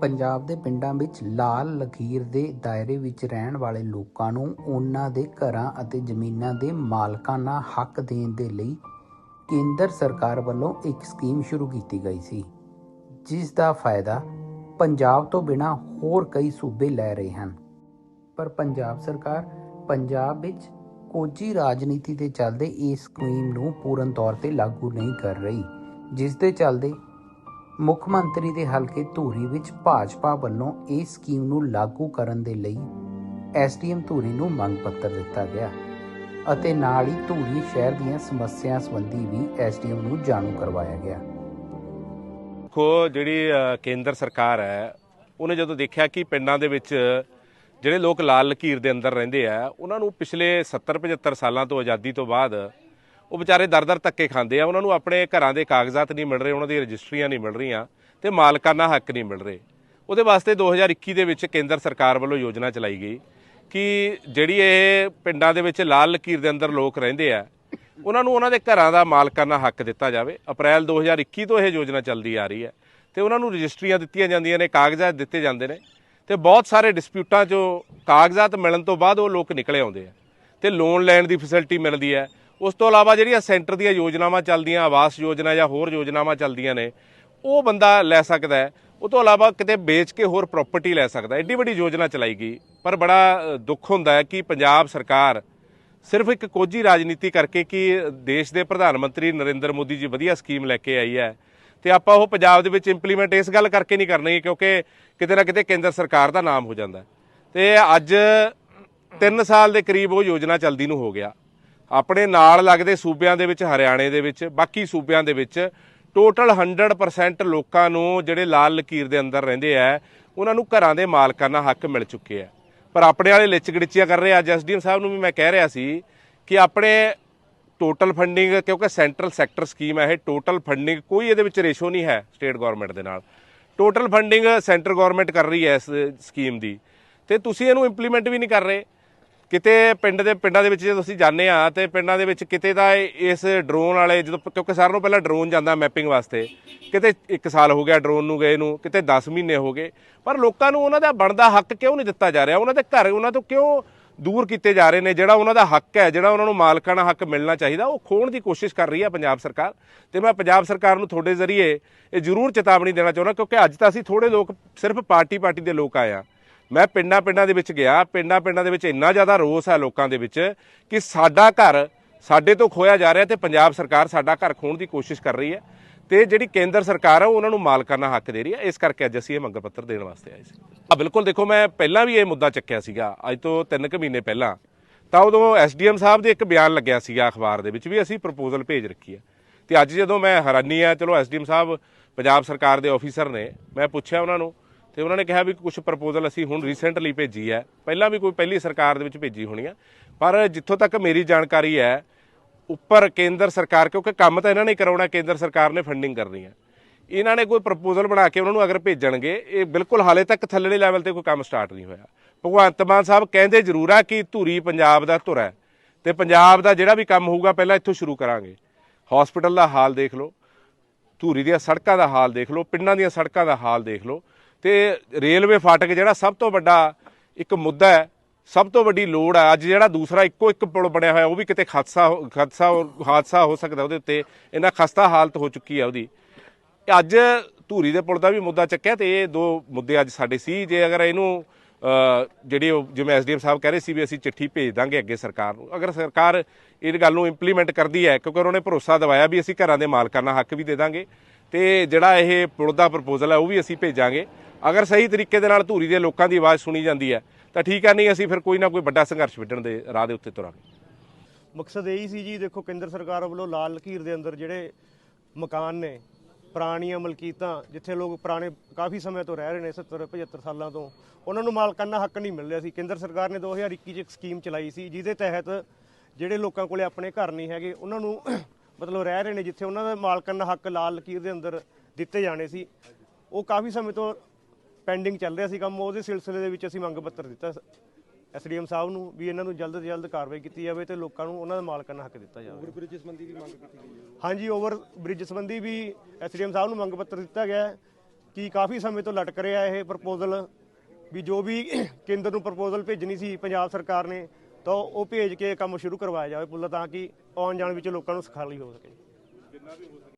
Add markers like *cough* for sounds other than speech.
ਪੰਜਾਬ ਦੇ ਪਿੰਡਾਂ ਵਿੱਚ ਲਾਲ ਲਕੀਰ ਦੇ ਦਾਇਰੇ ਵਿੱਚ ਰਹਿਣ ਵਾਲੇ ਲੋਕਾਂ ਨੂੰ ਉਹਨਾਂ ਦੇ ਘਰਾਂ ਅਤੇ ਜ਼ਮੀਨਾਂ ਦੇ ਮਾਲਕਾਂ ਨਾਲ ਹੱਕ ਦੇਣ ਦੇ ਲਈ ਕੇਂਦਰ ਸਰਕਾਰ ਵੱਲੋਂ ਇੱਕ ਸਕੀਮ ਸ਼ੁਰੂ ਕੀਤੀ ਗਈ ਸੀ, ਜਿਸ ਦਾ ਫਾਇਦਾ ਪੰਜਾਬ ਤੋਂ ਬਿਨਾਂ ਹੋਰ ਕਈ ਸੂਬੇ ਲੈ ਰਹੇ ਹਨ। ਪਰ ਪੰਜਾਬ ਸਰਕਾਰ ਪੰਜਾਬ ਵਿੱਚ ਕੋਝੀ ਰਾਜਨੀਤੀ ਦੇ ਚੱਲਦੇ ਇਸ ਸਕੀਮ ਨੂੰ ਪੂਰਨ ਤੌਰ ਤੇ ਲਾਗੂ ਨਹੀਂ ਕਰ ਰਹੀ, ਜਿਸ ਦੇ ਚੱਲਦੇ ਮੁੱਖ ਮੰਤਰੀ ਦੇ ਹਲਕੇ ਧੂਰੀ ਵਿੱਚ ਭਾਜਪਾ ਵੱਲੋਂ ਇਸ ਸਕੀਮ ਨੂੰ ਲਾਗੂ ਕਰਨ ਦੇ ਲਈ ਐਸਡੀਐਮ ਧੂਰੀ ਨੂੰ ਮੰਗ ਪੱਤਰ ਦਿੱਤਾ ਗਿਆ ਅਤੇ ਨਾਲ ਹੀ ਧੂਰੀ ਸ਼ਹਿਰ ਦੀਆਂ ਸਮੱਸਿਆਵਾਂ ਸੰਬੰਧੀ ਵੀ ਐਸਡੀਐਮ ਨੂੰ ਜਾਣੂ ਕਰਵਾਇਆ ਗਿਆ। ਦੇਖੋ, ਜਿਹੜੀ ਕੇਂਦਰ ਸਰਕਾਰ ਹੈ, ਉਹਨੇ ਜਦੋਂ ਦੇਖਿਆ ਕਿ ਪਿੰਡਾਂ ਦੇ ਵਿੱਚ ਜਿਹੜੇ ਲੋਕ ਲਾਲ ਲਕੀਰ ਦੇ ਅੰਦਰ ਰਹਿੰਦੇ ਆ, ਉਹਨਾਂ ਨੂੰ ਪਿਛਲੇ 70 75 ਸਾਲਾਂ ਤੋਂ ਆਜ਼ਾਦੀ ਤੋਂ ਬਾਅਦ ਉਹ ਵਿਚਾਰੇ ਦਰ-ਦਰ ਧੱਕੇ ਖਾਂਦੇ ਆ, ਉਹਨਾਂ ਨੂੰ ਆਪਣੇ ਘਰਾਂ ਦੇ ਕਾਗਜ਼ਾਤ ਨਹੀਂ ਮਿਲ ਰਹੇ, ਉਹਨਾਂ ਦੀਆਂ ਰਜਿਸਟਰੀਆਂ ਨਹੀਂ ਮਿਲ ਰਹੀਆਂ ਤੇ ਮਾਲਕਾਨਾ ਹੱਕ ਨਹੀਂ ਮਿਲ ਰਹੇ। ਉਹਦੇ ਵਾਸਤੇ 2021 ਦੇ ਵਿੱਚ ਕੇਂਦਰ ਸਰਕਾਰ ਵੱਲੋਂ ਯੋਜਨਾ ਚਲਾਈ ਗਈ ਕਿ ਜਿਹੜੀ ਇਹ ਪਿੰਡਾਂ ਦੇ ਵਿੱਚ ਲਾਲ ਲਕੀਰ ਦੇ ਅੰਦਰ ਲੋਕ ਰਹਿੰਦੇ ਆ, ਉਹਨਾਂ ਨੂੰ ਉਹਨਾਂ ਦੇ ਘਰਾਂ ਦਾ ਮਾਲਕਾਨਾ ਹੱਕ ਦਿੱਤਾ ਜਾਵੇ। ਅਪ੍ਰੈਲ 2021 ਤੋਂ ਇਹ ਯੋਜਨਾ ਚੱਲਦੀ ਆ ਰਹੀ ਹੈ ਤੇ ਉਹਨਾਂ ਨੂੰ ਰਜਿਸਟਰੀਆਂ ਦਿੱਤੀਆਂ ਜਾਂਦੀਆਂ ਨੇ, ਕਾਗਜ਼ਾਤ ਦਿੱਤੇ ਜਾਂਦੇ ਨੇ ਤੇ ਬਹੁਤ ਸਾਰੇ ਡਿਸਪਿਊਟਾਂ 'ਚੋਂ ਕਾਗਜ਼ਾਤ ਮਿਲਣ ਤੋਂ ਬਾਅਦ ਉਹ ਲੋਕ ਨਿਕਲੇ ਆਉਂਦੇ ਆ ਤੇ ਲੋਨ ਲੈਣ ਦੀ ਫੈਸਿਲਿਟੀ ਮਿਲਦੀ ਹੈ ਉਸ ਤੋਂ ਇਲਾਵਾ ਜਿਹੜੀਆਂ ਸੈਂਟਰ ਦੀਆਂ ਯੋਜਨਾਵਾਂ ਚੱਲਦੀਆਂ, ਆਵਾਸ ਯੋਜਨਾ ਜਾਂ ਹੋਰ ਯੋਜਨਾਵਾਂ ਚੱਲਦੀਆਂ ਨੇ, ਉਹ ਬੰਦਾ ਲੈ ਸਕਦਾ ਹੈ। ਉਹ ਤੋਂ ਇਲਾਵਾ ਕਿਤੇ ਵੇਚ ਕੇ ਹੋਰ ਪ੍ਰਾਪਰਟੀ ਲੈ ਸਕਦਾ ਐਡੀ ਵੱਡੀ ਯੋਜਨਾ ਚਲਾਈ ਗਈ ਪਰ ਬੜਾ ਦੁੱਖ ਹੁੰਦਾ ਹੈ ਕਿ ਪੰਜਾਬ ਸਰਕਾਰ ਸਿਰਫ ਇੱਕ ਕੋਝੀ ਰਾਜਨੀਤੀ ਕਰਕੇ ਕਿ ਦੇਸ਼ ਦੇ ਪ੍ਰਧਾਨ ਮੰਤਰੀ ਨਰਿੰਦਰ ਮੋਦੀ ਜੀ ਵਧੀਆ ਸਕੀਮ ਲੈ ਕੇ ਆਈ ਹੈ ਤੇ ਆਪਾਂ ਉਹ ਪੰਜਾਬ ਦੇ ਵਿੱਚ ਇੰਪਲੀਮੈਂਟ ਇਸ ਗੱਲ ਕਰਕੇ ਨਹੀਂ ਕਰਨੀ ਕਿਉਂਕਿ ਕਿਤੇ ਨਾ ਕਿਤੇ ਕੇਂਦਰ ਸਰਕਾਰ ਦਾ ਨਾਮ ਹੋ ਜਾਂਦਾ ਹੈ। ਤੇ ਅੱਜ 3 ਸਾਲ ਦੇ ਕਰੀਬ ਉਹ ਯੋਜਨਾ ਚਲਦੀ ਨੂੰ ਹੋ ਗਿਆ। ਆਪਣੇ ਨਾਲ ਲੱਗਦੇ ਸੂਬਿਆਂ ਦੇ ਵਿੱਚ, ਹਰਿਆਣੇ ਦੇ ਵਿੱਚ, ਬਾਕੀ ਸੂਬਿਆਂ ਦੇ ਵਿੱਚ ਟੋਟਲ 100% ਲੋਕਾਂ ਨੂੰ ਜਿਹੜੇ ਲਾਲ ਲਕੀਰ ਦੇ ਅੰਦਰ ਰਹਿੰਦੇ ਆ, ਉਹਨਾਂ ਨੂੰ ਘਰਾਂ ਦੇ ਮਾਲਕਾਨਾ ਹੱਕ ਮਿਲ ਚੁੱਕੇ ਆ। ਪਰ ਆਪਣੇ ਵਾਲੇ ਲਿਚ ਗੜਿਚੀਆਂ ਕਰ ਰਹੇ ਆ। ਅੱਜ ਐਸਡੀਐਮ ਸਾਹਿਬ ਨੂੰ ਵੀ ਮੈਂ ਕਹਿ ਰਿਹਾ ਸੀ ਕਿ ਆਪਣੇ ਟੋਟਲ ਫੰਡਿੰਗ ਕਿਉਂਕਿ ਸੈਂਟਰਲ ਸੈਕਟਰ ਸਕੀਮ ਹੈ ਇਹ ਟੋਟਲ ਫੰਡਿੰਗ ਕੋਈ ਇਹਦੇ ਵਿੱਚ ਰੇਸ਼ੋ ਨਹੀਂ ਹੈ ਸਟੇਟ ਗਵਰਨਮੈਂਟ ਦੇ ਨਾਲ। ਟੋਟਲ ਫੰਡਿੰਗ ਸੈਂਟਰ ਗਵਰਨਮੈਂਟ ਕਰ ਰਹੀ ਹੈ ਇਸ ਸਕੀਮ ਦੀ। ਤੇ ਤੁਸੀਂ ਇਹਨੂੰ ਇੰਪਲੀਮੈਂਟ ਵੀ ਨਹੀਂ ਕਰ ਰਹੇ। ਕਿਤੇ ਪਿੰਡ ਦੇ ਪਿੰਡਾਂ ਦੇ ਵਿੱਚ ਜਦੋਂ ਅਸੀਂ ਜਾਂਦੇ ਆ ਤੇ ਪਿੰਡਾਂ ਦੇ ਵਿੱਚ ਕਿਤੇ ਦਾ ਇਸ ਡਰੋਨ ਵਾਲੇ ਜਦੋਂ ਕਿਉਂਕਿ ਸਾਰਿਆਂ ਨੂੰ ਪਹਿਲਾਂ ਡਰੋਨ ਜਾਂਦਾ ਮੈਪਿੰਗ ਵਾਸਤੇ। ਕਿਤੇ 1 ਸਾਲ ਹੋ ਗਿਆ ਡਰੋਨ ਨੂੰ ਗਏ ਨੂੰ, ਕਿਤੇ 10 ਮਹੀਨੇ ਹੋ ਗਏ। ਪਰ ਲੋਕਾਂ ਨੂੰ ਉਹਨਾਂ ਦਾ ਬਣਦਾ ਹੱਕ ਕਿਉਂ ਨਹੀਂ ਦਿੱਤਾ ਜਾ ਰਿਹਾ? ਉਹਨਾਂ ਦੇ ਘਰ ਉਹਨਾਂ ਤੋਂ ਕਿਉਂ ਦੂਰ ਕੀਤੇ ਜਾ ਰਹੇ ਨੇ? ਜਿਹੜਾ ਉਹਨਾਂ ਦਾ ਹੱਕ ਹੈ, ਜਿਹੜਾ ਉਹਨਾਂ ਨੂੰ ਮਾਲਕਾਨਾ ਹੱਕ ਮਿਲਣਾ ਚਾਹੀਦਾ, ਉਹ ਖੋਣ ਦੀ ਕੋਸ਼ਿਸ਼ ਕਰ ਰਹੀ ਹੈ ਪੰਜਾਬ ਸਰਕਾਰ। ਤੇ ਮੈਂ ਪੰਜਾਬ ਸਰਕਾਰ ਨੂੰ ਤੁਹਾਡੇ ਜ਼ਰੀਏ ਇਹ ਜ਼ਰੂਰ ਚੇਤਾਵਨੀ ਦੇਣਾ ਚਾਹੁੰਦਾ ਕਿਉਂਕਿ ਅੱਜ ਤਾਂ ਅਸੀਂ ਥੋੜੇ ਲੋਕ ਸਿਰਫ ਪਾਰਟੀ ਪਾਰਟੀ ਦੇ ਲੋਕ ਆਏ ਆ ਮੈਂ ਪਿੰਡਾਂ ਪਿੰਡਾਂ ਦੇ ਵਿੱਚ ਗਿਆ, ਪਿੰਡਾਂ ਪਿੰਡਾਂ ਦੇ ਵਿੱਚ ਇੰਨਾ ਜ਼ਿਆਦਾ ਰੋਸ ਹੈ ਲੋਕਾਂ ਦੇ ਵਿੱਚ ਕਿ ਸਾਡਾ ਘਰ ਸਾਡੇ ਤੋਂ ਖੋਇਆ ਜਾ ਰਿਹਾ ਤੇ ਪੰਜਾਬ ਸਰਕਾਰ ਸਾਡਾ ਘਰ ਖੋਣ ਦੀ ਕੋਸ਼ਿਸ਼ ਕਰ ਰਹੀ ਹੈ ਤੇ ਜਿਹੜੀ ਕੇਂਦਰ ਸਰਕਾਰ ਹੈ ਉਹ ਉਹਨਾਂ ਨੂੰ ਮਾਲਕਾਨਾ ਹੱਕ ਦੇ ਰਹੀ ਹੈ। ਇਸ ਕਰਕੇ ਅੱਜ ਅਸੀਂ ਇਹ ਮੰਗ ਪੱਤਰ ਦੇਣ ਵਾਸਤੇ ਆਏ ਸੀ। ਆ, ਬਿਲਕੁਲ ਦੇਖੋ, ਮੈਂ ਪਹਿਲਾਂ ਵੀ ਇਹ ਮੁੱਦਾ ਚੱਕਿਆ ਸੀਗਾ। ਅੱਜ ਤੋਂ 3 ਕੁ ਮਹੀਨੇ ਪਹਿਲਾਂ ਤਾਂ ਉਦੋਂ ਐਸਡੀਐਮ ਸਾਹਿਬ ਦੇ ਇੱਕ ਬਿਆਨ ਲੱਗਿਆ ਸੀਗਾ ਅਖਬਾਰ ਦੇ ਵਿੱਚ ਵੀ ਅਸੀਂ ਪ੍ਰਪੋਜ਼ਲ ਭੇਜ ਰੱਖੀ ਹੈ। ਤੇ ਅੱਜ ਜਦੋਂ ਮੈਂ ਹੈਰਾਨੀ ਆ, ਚਲੋ ਐਸਡੀਐਮ ਸਾਹਿਬ, ਪੰਜਾਬ ਸਰਕਾਰ ਦੇ ਆਫੀਸਰ ਨੇ, ਮੈਂ ਪੁੱਛਿਆ ਉਹਨਾਂ ਨੂੰ ਤੇ ਉਹਨਾਂ ਨੇ ਕਿਹਾ ਵੀ ਕੁਝ ਪ੍ਰਪੋਜ਼ਲ ਅਸੀਂ ਹੁਣ ਰੀਸੈਂਟਲੀ ਭੇਜੀ ਹੈ। ਪਹਿਲਾਂ ਵੀ ਕੋਈ ਪਹਿਲੀ ਸਰਕਾਰ ਦੇ ਵਿੱਚ ਭੇਜੀ ਹੋਣੀ ਆ। ਪਰ ਜਿੱਥੋਂ ਤੱਕ ਮੇਰੀ ਜਾਣਕਾਰੀ ਹੈ, ਉੱਪਰ ਕੇਂਦਰ ਸਰਕਾਰ, ਕਿਉਂਕਿ ਕੰਮ ਤਾਂ ਇਹਨਾਂ ਨੇ ਕਰਾਉਣਾ, ਕੇਂਦਰ ਸਰਕਾਰ ਨੇ ਫੰਡਿੰਗ ਕਰਨੀ ਹੈ। ਇਹਨਾਂ ਨੇ ਕੋਈ ਪ੍ਰਪੋਜ਼ਲ ਬਣਾ ਕੇ ਉਹਨਾਂ ਨੂੰ ਅਗਰ ਭੇਜਣਗੇ, ਇਹ ਬਿਲਕੁਲ ਹਾਲੇ ਤੱਕ ਥੱਲੜੇ ਲੈਵਲ ਤੇ ਕੋਈ ਕੰਮ ਸਟਾਰਟ ਨਹੀਂ ਹੋਇਆ। ਭਗਵੰਤ ਮਾਨ ਸਾਹਿਬ ਕਹਿੰਦੇ ਜ਼ਰੂਰ ਆ ਕਿ ਧੂਰੀ ਪੰਜਾਬ ਦਾ ਧੁਰ ਹੈ ਤੇ ਪੰਜਾਬ ਦਾ ਜਿਹੜਾ ਵੀ ਕੰਮ ਹੋਊਗਾ, ਪਹਿਲਾਂ ਇੱਥੋਂ ਸ਼ੁਰੂ ਕਰਾਂਗੇ। ਹਸਪੀਟਲ ਦਾ ਹਾਲ ਦੇਖ ਲਓ, ਧੂਰੀ ਦੀਆਂ ਸੜਕਾਂ ਦਾ ਹਾਲ ਦੇਖ ਲਓ, ਪਿੰਡਾਂ ਦੀਆਂ ਸੜਕਾਂ ਦਾ ਹਾਲ ਦੇਖ ਲਓ। ਤੇ ਰੇਲਵੇ ਫਾਟਕ ਜਿਹੜਾ ਸਭ ਤੋਂ ਵੱਡਾ ਇੱਕ ਮੁੱਦਾ ਹੈ ਸਭ ਤੋਂ ਵੱਡੀ ਲੋੜ ਹੈ। ਅੱਜ ਜਿਹੜਾ ਦੂਸਰਾ ਇੱਕੋ ਇੱਕ ਪੁਲ ਬਣਿਆ ਹੋਇਆ ਉਹ ਵੀ ਕਿਤੇ ਹਾਦਸਾ ਹੋ- ਹਾਦਸਾ ਹੋ- ਹਾਦਸਾ ਹੋ ਸਕਦਾ ਉਹਦੇ ਉੱਤੇ। ਇਹਨਾਂ ਖਸਤਾ ਹਾਲਤ ਹੋ ਚੁੱਕੀ ਹੈ ਉਹਦੀ। ਅੱਜ ਧੂਰੀ ਦੇ ਪੁਲ ਦਾ ਵੀ ਮੁੱਦਾ ਚੱਕਿਆ ਤੇ ਇਹ ਦੋ ਮੁੱਦੇ ਅੱਜ ਸਾਡੇ ਸੀ। ਜੇ ਅਗਰ ਇਹਨੂੰ ਅ, ਜਿਹੜੀ ਉਹ ਜਿਵੇਂ ਐਸਡੀਐਮ ਸਾਹਿਬ ਕਹਿ ਰਹੇ ਸੀ ਵੀ ਅਸੀਂ ਚਿੱਠੀ ਭੇਜ ਦਾਂਗੇ ਅੱਗੇ ਸਰਕਾਰ ਨੂੰ। ਅਗਰ ਸਰਕਾਰ ਇਹ ਗੱਲ ਨੂੰ ਇੰਪਲੀਮੈਂਟ ਕਰਦੀ ਹੈ ਕਿਉਂਕਿ ਉਹਨਾਂ ਨੇ ਭਰੋਸਾ ਦਿਵਾਇਆ ਵੀ ਅਸੀਂ ਘਰਾਂ ਦੇ ਮਾਲਕਾਂ ਨਾਲ ਹੱਕ ਵੀ ਦੇ ਦਾਂਗੇ ਤੇ ਜਿਹੜਾ ਇਹ ਪੁਲ ਦਾ ਪ੍ਰਪੋਜ਼ਲ ਹੈ ਉਹ ਵੀ ਅਸੀਂ ਭੇਜਾਂਗੇ। ਅਗਰ ਸਹੀ ਤਰੀਕੇ ਦੇ ਨਾਲ ਧੂਰੀ ਦੇ ਲੋਕਾਂ ਦੀ ਆਵਾਜ਼ ਸੁਣੀ ਜਾਂਦੀ ਹੈ, ਤਾਂ ਠੀਕ ਹੈ, ਨਹੀਂ ਅਸੀਂ ਫਿਰ ਕੋਈ ਨਾ ਕੋਈ ਵੱਡਾ ਸੰਘਰਸ਼ ਵਿੱਢਣ ਦੇ ਰਾਹ ਦੇ ਉੱਤੇ ਤੁਰਾਂਗੇ। ਮਕਸਦ ਇਹੀ ਸੀ ਜੀ, ਦੇਖੋ ਕੇਂਦਰ ਸਰਕਾਰ ਵੱਲੋਂ ਲਾਲ ਲਕੀਰ ਦੇ ਅੰਦਰ ਜਿਹੜੇ ਮਕਾਨ ਨੇ, ਪੁਰਾਣੀਆਂ ਮਲਕੀਤਾਂ, ਜਿੱਥੇ ਲੋਕ ਪੁਰਾਣੇ ਕਾਫੀ ਸਮੇਂ ਤੋਂ ਰਹਿ ਰਹੇ ਨੇ 70 75 ਸਾਲਾਂ ਤੋਂ, ਉਹਨਾਂ ਨੂੰ ਮਾਲਕਾਨਾ ਹੱਕ ਨਹੀਂ ਮਿਲ ਰਿਹਾ ਸੀ। ਕੇਂਦਰ ਸਰਕਾਰ ਨੇ 2021 ਚ ਇੱਕ ਸਕੀਮ ਚਲਾਈ ਸੀ, ਜਿਹਦੇ ਤਹਿਤ ਜਿਹੜੇ ਲੋਕਾਂ ਕੋਲੇ ਆਪਣੇ ਘਰ ਨਹੀਂ ਹੈਗੇ, ਉਹਨਾਂ ਨੂੰ *clears throat* ਮਤਲਬ ਰਹਿ ਰਹੇ ਨੇ, ਜਿੱਥੇ ਉਹਨਾਂ ਦਾ ਮਾਲਕਾਨਾ ਹੱਕ ਲਾਲ ਲਕੀਰ ਦੇ ਅੰਦਰ ਦਿੱਤੇ ਜਾਣੇ ਸੀ। ਉਹ ਕਾਫੀ ਸਮੇਂ ਤੋਂ ਪੈਂਡਿੰਗ ਚੱਲ ਰਿਹਾ ਸੀ ਕੰਮ ਉਹਦੇ ਸਿਲਸਿਲੇ ਦੇ ਵਿੱਚ ਅਸੀਂ ਮੰਗ ਪੱਤਰ ਦਿੱਤਾ ਐਸਡੀਐਮ ਸਾਹਿਬ ਨੂੰ ਵੀ ਇਹਨਾਂ ਨੂੰ ਜਲਦ ਤੋਂ ਜਲਦ ਕਾਰਵਾਈ ਕੀਤੀ ਜਾਵੇ ਤੇ ਲੋਕਾਂ ਨੂੰ ਉਹਨਾਂ ਦਾ ਮਾਲਕਾਨਾ ਹੱਕ ਦਿੱਤਾ ਜਾਵੇ। ਓਵਰ ਬ੍ਰਿਜ ਸੰਬੰਧੀ ਵੀ ਮੰਗ ਕੀਤੀ ਗਈ ਹੈ। ਹਾਂਜੀ ਓਵਰ ਬ੍ਰਿਜ ਸੰਬੰਧੀ ਵੀ ਐਸਡੀਐਮ ਸਾਹਿਬ ਨੂੰ ਮੰਗ ਪੱਤਰ ਦਿੱਤਾ ਗਿਆ ਕਿ ਕਾਫੀ ਸਮੇਂ ਤੋਂ ਲਟਕ ਰਿਹਾ ਇਹ ਪ੍ਰਪੋਜ਼ਲ ਵੀ ਜੋ ਵੀ *coughs* ਕੇਂਦਰ ਨੂੰ ਪ੍ਰਪੋਜ਼ਲ ਭੇਜਣੀ ਸੀ ਪੰਜਾਬ ਸਰਕਾਰ ਨੇ ਤਾਂ ਉਹ ਭੇਜ ਕੇ ਕੰਮ ਸ਼ੁਰੂ ਕਰਵਾਇਆ ਜਾਵੇ ਪੁੱਲ ਤਾਂ ਕਿ ਆਉਣ ਜਾਣ ਵਿੱਚ ਲੋਕਾਂ ਨੂੰ ਸਖਾਲੀ ਹੋ ਸਕੇ।